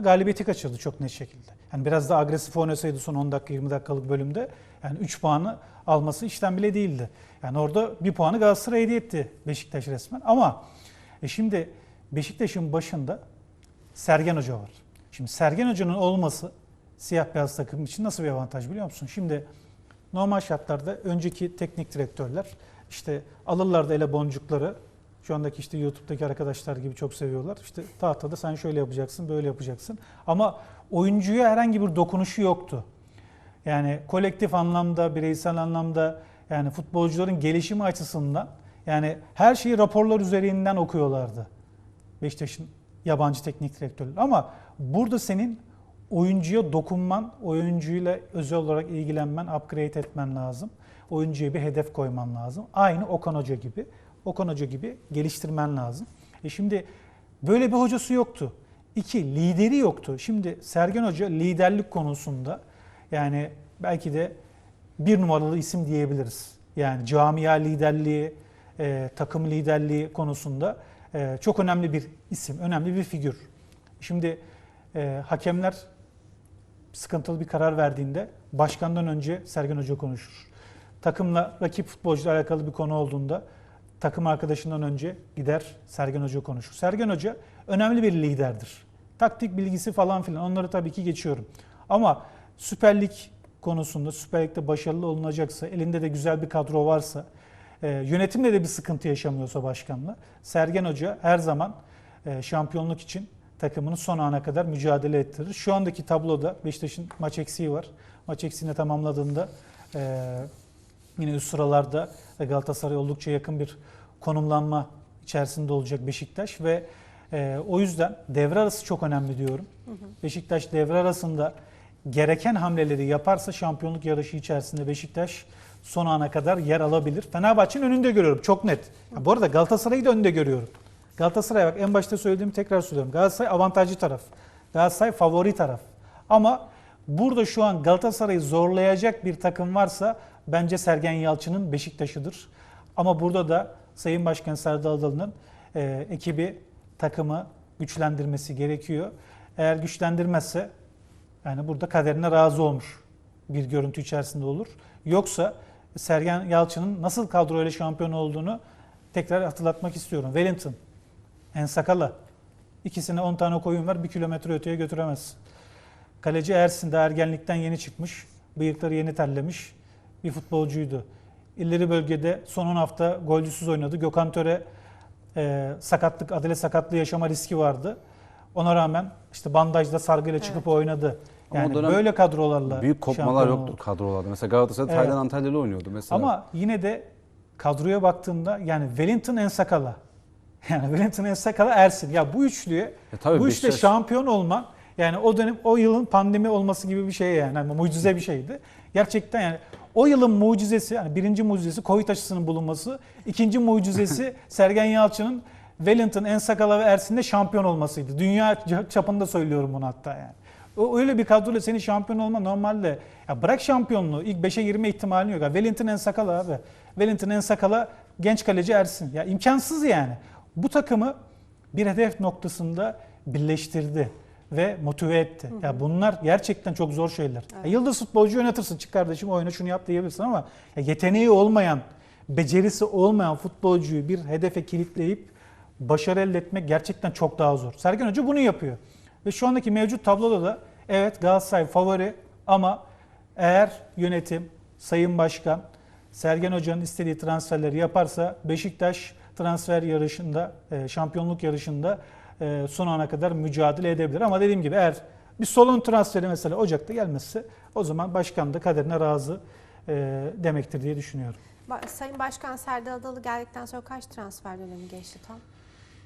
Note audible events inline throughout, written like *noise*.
galibiyeti kaçırdı çok net şekilde. Yani biraz da agresif oynasaydı son 10 dakika 20 dakikalık bölümde yani 3 puanı alması işten bile değildi. Yani orada bir puanı Galatasaray hediye etti Beşiktaş resmen. Ama e şimdi Beşiktaş'ın başında Sergen Hoca var. Şimdi Sergen Hoca'nın olması siyah beyaz takım için nasıl bir avantaj biliyor musun? Şimdi normal şartlarda önceki teknik direktörler işte alırlardı ele boncukları. Şu andaki işte YouTube'daki arkadaşlar gibi çok seviyorlar. İşte tahtada sen şöyle yapacaksın, böyle yapacaksın. Ama oyuncuya herhangi bir dokunuşu yoktu. Yani kolektif anlamda, bireysel anlamda yani futbolcuların gelişimi açısından yani her şeyi raporlar üzerinden okuyorlardı. Beşiktaş'ın yabancı teknik direktörleri. Ama burada senin oyuncuya dokunman, oyuncuyla özel olarak ilgilenmen, upgrade etmen lazım. Oyuncuya bir hedef koyman lazım. Aynı Okan Hoca gibi. Okan Hoca gibi geliştirmen lazım. E şimdi böyle bir hocası yoktu. İki, lideri yoktu. Şimdi Sergen Hoca liderlik konusunda yani belki de bir numaralı isim diyebiliriz. Yani camia liderliği, e, takım liderliği konusunda e, çok önemli bir isim, önemli bir figür. Şimdi e, hakemler sıkıntılı bir karar verdiğinde başkandan önce Sergen Hoca konuşur. Takımla rakip futbolcuyla alakalı bir konu olduğunda takım arkadaşından önce gider Sergen Hoca konuşur. Sergen Hoca önemli bir liderdir. Taktik bilgisi falan filan onları tabii ki geçiyorum. Ama Süper Lig konusunda Süper Lig'de başarılı olunacaksa, elinde de güzel bir kadro varsa, e, yönetimle de bir sıkıntı yaşamıyorsa başkanla, Sergen Hoca her zaman e, şampiyonluk için takımını son ana kadar mücadele ettirir. Şu andaki tabloda Beşiktaş'ın maç eksiği var. Maç eksiğini tamamladığında e, yine üst sıralarda Galatasaray oldukça yakın bir konumlanma içerisinde olacak Beşiktaş ve e, o yüzden devre arası çok önemli diyorum. Beşiktaş devre arasında gereken hamleleri yaparsa şampiyonluk yarışı içerisinde Beşiktaş son ana kadar yer alabilir. Fenerbahçe'nin önünde görüyorum çok net. Ya bu arada Galatasaray'ı da önünde görüyorum. Galatasaray bak en başta söylediğimi tekrar söylüyorum. Galatasaray avantajlı taraf. Galatasaray favori taraf. Ama burada şu an Galatasaray'ı zorlayacak bir takım varsa bence Sergen Yalçın'ın Beşiktaş'ıdır. Ama burada da Sayın Başkan Serdar Adalı'nın e, ekibi takımı güçlendirmesi gerekiyor. Eğer güçlendirmezse yani burada kaderine razı olmuş bir görüntü içerisinde olur. Yoksa Sergen Yalçın'ın nasıl kadroyla şampiyon olduğunu tekrar hatırlatmak istiyorum. Wellington, Ensakala. İkisine 10 tane koyun var, bir kilometre öteye götüremez. Kaleci Ersin de ergenlikten yeni çıkmış. Bıyıkları yeni terlemiş bir futbolcuydu. İleri bölgede son 10 hafta golcüsüz oynadı. Gökhan Töre e, sakatlık, adele sakatlığı yaşama riski vardı. Ona rağmen işte bandajda sargıyla çıkıp Evet. oynadı. Yani böyle kadrolarla Büyük kopmalar yoktu oldu. kadrolarda. Mesela Galatasaray Evet. Taylan Antalya'yla oynuyordu mesela. Ama yine de kadroya baktığımda yani Wellington Ensakala. *laughs* Yani Wellington Ensakala Ersin. Ya bu üçlüye E tabii bu işte Beşiktaş- şampiyon olman yani o dönem o yılın pandemi olması gibi bir şey yani. yani mucize bir şeydi. Gerçekten yani o yılın mucizesi yani birinci mucizesi Covid aşısının bulunması, ikinci mucizesi *laughs* Sergen Yalçın'ın Wellington, Ensakala ve Ersin'de şampiyon olmasıydı. Dünya çapında söylüyorum bunu hatta yani. O öyle bir kadroyla senin şampiyon olma normalde ya bırak şampiyonluğu ilk 5'e girme ihtimalin yok. Ya Wellington Ensakala abi. Wellington Ensakala genç kaleci Ersin. Ya imkansız yani. Bu takımı bir hedef noktasında birleştirdi ve motive etti. Ya bunlar gerçekten çok zor şeyler. Ya yıldız futbolcu yönetirsin. Çık kardeşim oyna şunu yap diyebilirsin ama ya yeteneği olmayan, becerisi olmayan futbolcuyu bir hedefe kilitleyip başarı elde etmek gerçekten çok daha zor. Sergen Hoca bunu yapıyor. Ve şu andaki mevcut tabloda da evet Galatasaray favori ama eğer yönetim, Sayın Başkan, Sergen Hoca'nın istediği transferleri yaparsa Beşiktaş transfer yarışında, e, şampiyonluk yarışında son ana kadar mücadele edebilir. Ama dediğim gibi eğer bir solon transferi mesela Ocak'ta gelmezse o zaman başkan da kaderine razı e, demektir diye düşünüyorum. Sayın Başkan Serdar Adalı geldikten sonra kaç transfer dönemi geçti tam?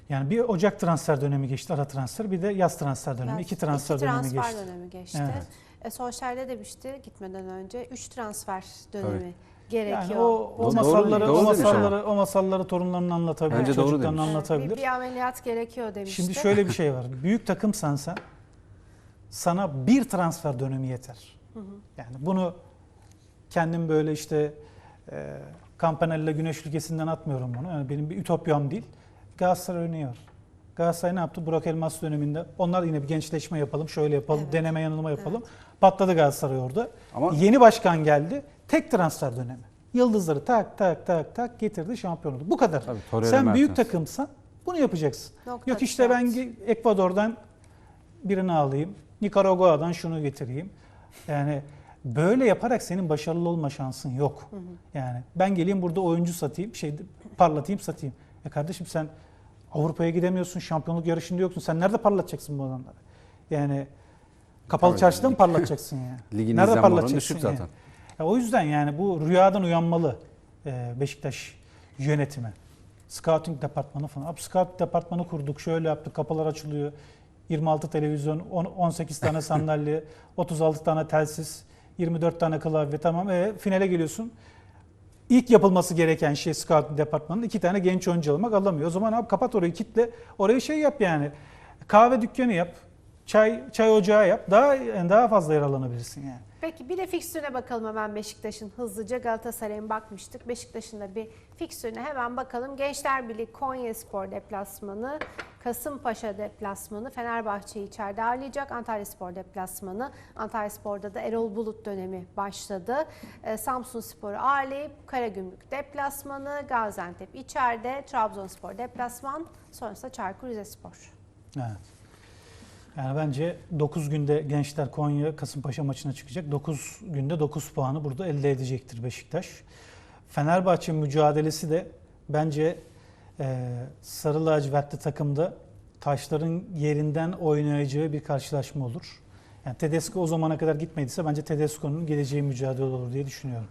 Yani bir Ocak transfer dönemi geçti, ara transfer, bir de yaz transfer dönemi. Biraz- iki transfer iki dönemi transfer geçti. dönemi geçti. Evet. E, Solskjaer de demişti gitmeden önce 3 transfer dönemi gerekiyor. Yani o, o Doğru- masalları, doğru o masalları, o masalları torunlarına anlatabilir, Bence doğru çocuklarına anlatabilir. bir, bir ameliyat gerekiyor demişti. Şimdi şöyle bir şey var. Büyük takımsan sen sana bir transfer dönemi yeter. Yani bunu kendim böyle işte e, Campanella Güneş ülkesinden atmıyorum bunu. Yani benim bir ütopyam değil. Galatasaray örneği var. Galatasaray ne yaptı? Burak Elmas döneminde. Onlar yine bir gençleşme yapalım, şöyle yapalım, Evet. deneme yanılma yapalım. Patladı Galatasaray orada. Ama- Yeni başkan geldi. Tek transfer dönemi. Yıldızları tak tak tak tak getirdi şampiyon oldu. Bu kadar. Tabii, Sen büyük Mertens. takımsan bunu yapacaksın. Nokta Yok işte ben Ekvador'dan birini alayım. Nikaragua'dan şunu getireyim. Yani böyle yaparak senin başarılı olma şansın yok. Yani ben geleyim burada oyuncu satayım, şey parlatayım, satayım. E kardeşim sen Avrupa'ya gidemiyorsun, şampiyonluk yarışında yoksun. Sen nerede parlatacaksın bu adamları? Yani kapalı Tabii, çarşıda mı parlatacaksın yani? *laughs* Ligin nerede parlatacaksın düşük yani? zaten. Ya o yüzden yani bu rüyadan uyanmalı e, Beşiktaş yönetimi. Scouting departmanı falan. Abi scout departmanı kurduk, şöyle yaptık, kapılar açılıyor. 26 televizyon, on- 18 tane sandalye, *laughs* 36 tane telsiz, 24 tane klavye tamam. E, finale geliyorsun. İlk yapılması gereken şey scouting departmanının iki tane genç oyuncu almak alamıyor. O zaman abi kapat orayı kitle. Orayı şey yap yani. Kahve dükkanı yap. Çay çay ocağı yap. Daha yani daha fazla yaralanabilirsin yani. Peki bir de fikstürüne bakalım hemen Beşiktaş'ın hızlıca Galatasaray'ın bakmıştık. Beşiktaş'ın da bir fikstürüne hemen bakalım. Gençler Birliği Konya Spor deplasmanı, Kasımpaşa deplasmanı, Fenerbahçe'yi içeride ağırlayacak. Antalya Spor deplasmanı, Antalya Spor'da da Erol Bulut dönemi başladı. Ee, Samsun Spor'u ağırlayıp Karagümrük deplasmanı, Gaziantep içeride, Trabzonspor deplasman, sonrasında Çaykur Rizespor. Evet. Yani bence 9 günde Gençler Konya Kasımpaşa maçına çıkacak. 9 günde 9 puanı burada elde edecektir Beşiktaş. Fenerbahçe mücadelesi de bence e, Sarı lacivertli takımda taşların yerinden oynayacağı bir karşılaşma olur. Yani Tedesco o zamana kadar gitmediyse bence Tedesco'nun geleceği mücadele olur diye düşünüyorum.